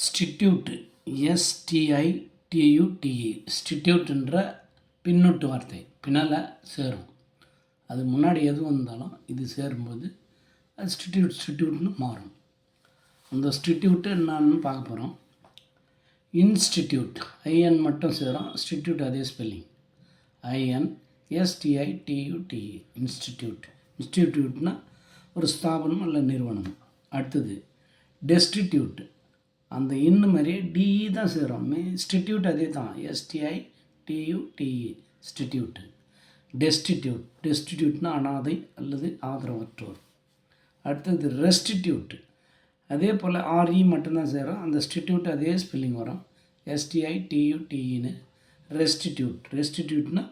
ஸ்டிட்யூட்டு. STI டியூடிஇ ஸ்டிட்யூட்ன்ற பின்னொட்டு வார்த்தை. பின்னால் சேரும். அது முன்னாடி எது வந்தாலும் இது சேரும்போது அது ஸ்டிட்யூட் ஸ்டிட்யூட்னு மாறும். அந்த ஸ்டிட்யூட்டு என்னான்னு பார்க்க போகிறோம் இன்ஸ்டிடியூட். ஐஎன் மட்டும் சேரும். ஸ்டிட்யூட் அதே spelling. I N S T I T U T E institute. இன்ஸ்டிடியூட்னால் ஒரு ஸ்தாபனம் அல்ல நிறுவனம். அடுத்தது டெஸ்டிடியூட். அந்த இன்னு மாதிரியே டிஇ தான் சேரும். இன்ஸ்டிடியூட் அதே தான். S T I T U T E institute destitute டெஸ்டிடியூட்னா அனாதை அல்லது ஆதரவற்றோர். அடுத்தது ரெஸ்டிடியூட் அதே போல் ஆர்இ மட்டும்தான் சேரும். அந்த ஸ்டிட்யூட் அதே ஸ்பெல்லிங் வரும். எஸ்டிஐ டியு டிஇன்னு ரெஸ்டிடியூட் ரெஸ்டிடியூட்னா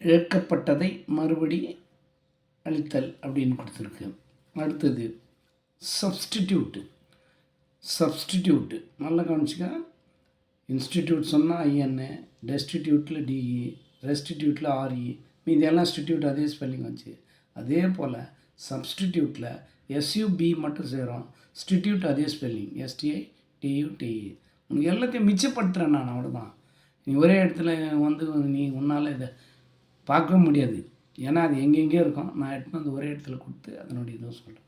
இழக்கப்பட்டதை மறுபடி அளித்தல் அப்படின்னு கொடுத்துருக்கு. அடுத்தது சப்ஸ்டிடியூட்டு சப்ஸ்டிடியூட்டு நல்லா கவனிச்சிக்க. இன்ஸ்டிடியூட் சொன்னால் ஐஎன்ஏ டெஸ்டிடியூட்டில் டிஇ ரெஸ்டிடியூட்டில் ஆர்இ மீதியெல்லாம் ஸ்டிடியூட் அதே ஸ்பெல்லிங் வச்சு. அதே போல் சப்ஸ்டிடியூட்டில் எஸ்யூபி மட்டும் சேரும். ஸ்டிடியூட் அதே ஸ்பெல்லிங் எஸ்டிஐ டியூடிஇ உனக்கு எல்லாத்தையும் மிச்சப்படுத்துகிறேன் நான் அவ்வளோதான் நீ ஒரே இடத்துல வந்து நீ உன்னால் இதை பார்க்க முடியாது. ஏன்னா அது எங்கெங்கே இருக்கும். நான் எடுத்து வந்து ஒரே இடத்துல கொடுத்து அதனுடைய இதை சொல்கிறேன்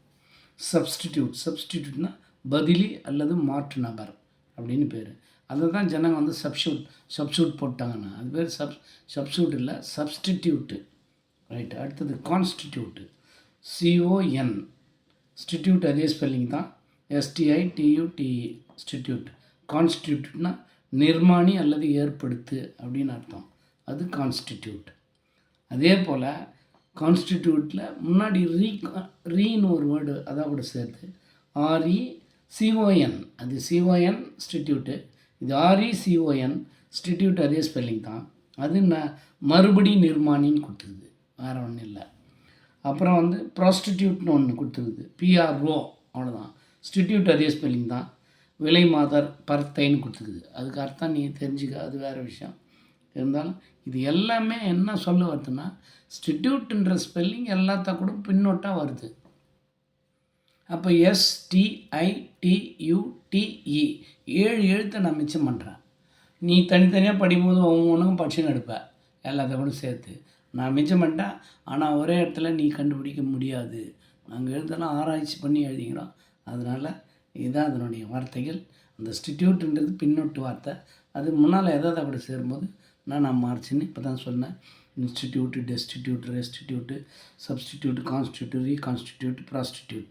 சப்ஸ்டிடியூட் சப்ஸ்டிடியூட்னா பதிலி அல்லது மாற்று நபர் அப்படின்னு பேர். அதை தான் ஜனங்க வந்து சப்ஷூட் சப்ஷூட் போட்டாங்கன்னா அது பேர் சப் சப்ஷூட் இல்லை சப்ஸ்டிடியூட்டு ரைட் அடுத்தது கான்ஸ்டிடியூட்டு சிஓஎன் ஸ்டிடியூட் அதே ஸ்பெல்லிங் தான். எஸ்டிஐ டியூடி ஸ்டிடியூட் கான்ஸ்டிடியூட்னா நிர்மாணி அல்லது ஏற்படுத்து அப்படின்னு அர்த்தம். அது கான்ஸ்டிடியூட் அதே போல் கான்ஸ்டிடியூட்டில் முன்னாடி ரீ ரீன்னு ஒரு வேர்டு அதான் கூட சேர்த்து R E C O N அது சிஓஎன் இன்ஸ்டிடியூட்டு இது R E C O N stitute அதே ஸ்பெல்லிங் தான். அது ந மறுபடி நிர்மாணின்னு கொடுத்துருது வேறு ஒன்றும் இல்லை. அப்புறம் வந்து ப்ராஸ்டிடியூட்னு ஒன்று கொடுத்துருக்குது பிஆர்ஓ அவ்வளோதான் ஸ்டிடியூட் அதே ஸ்பெல்லிங் தான். விலை மாதர் பர்த்தைன்னு கொடுத்துருக்குது அதுக்கு அர்த்தம் நீ தெரிஞ்சுக்க. அது வேறு விஷயம். இருந்தாலும் இது எல்லாமே என்ன சொல்ல வருதுன்னா இன்ஸ்டிடியூட்டுன்ற ஸ்பெல்லிங் எல்லாத்த கூட பின்னோட்டாக வருது. அப்போ எஸ்டிஐடியூடிஇ ஏழு எழுத்தை நான் மிச்சம் பண்ணுறேன் நீ தனித்தனியாக படிக்கும்போது ஒவ்வொன்றுக்கும் படிச்சுன்னு எடுப்ப. எல்லாத்த சேர்த்து. நான் மிச்சம் பண்ணிட்டேன். ஆனால் ஒரே இடத்துல நீ கண்டுபிடிக்க முடியாது. நாங்கள் எழுத்தெல்லாம் ஆராய்ச்சி பண்ணி எழுதிக்கிறோம். அதனால் இதுதான் அதனுடைய வார்த்தைகள். அந்த ஸ்டிடியூட்ன்றது பின்னொட்டு வார்த்தை. அது முன்னால் எதாவது அப்படி சேரும்போது நான் நான் மார்ச்சுன்னு இப்போ தான் சொன்னேன். Institute destitute restitute substitute constitute reconstitute prostitute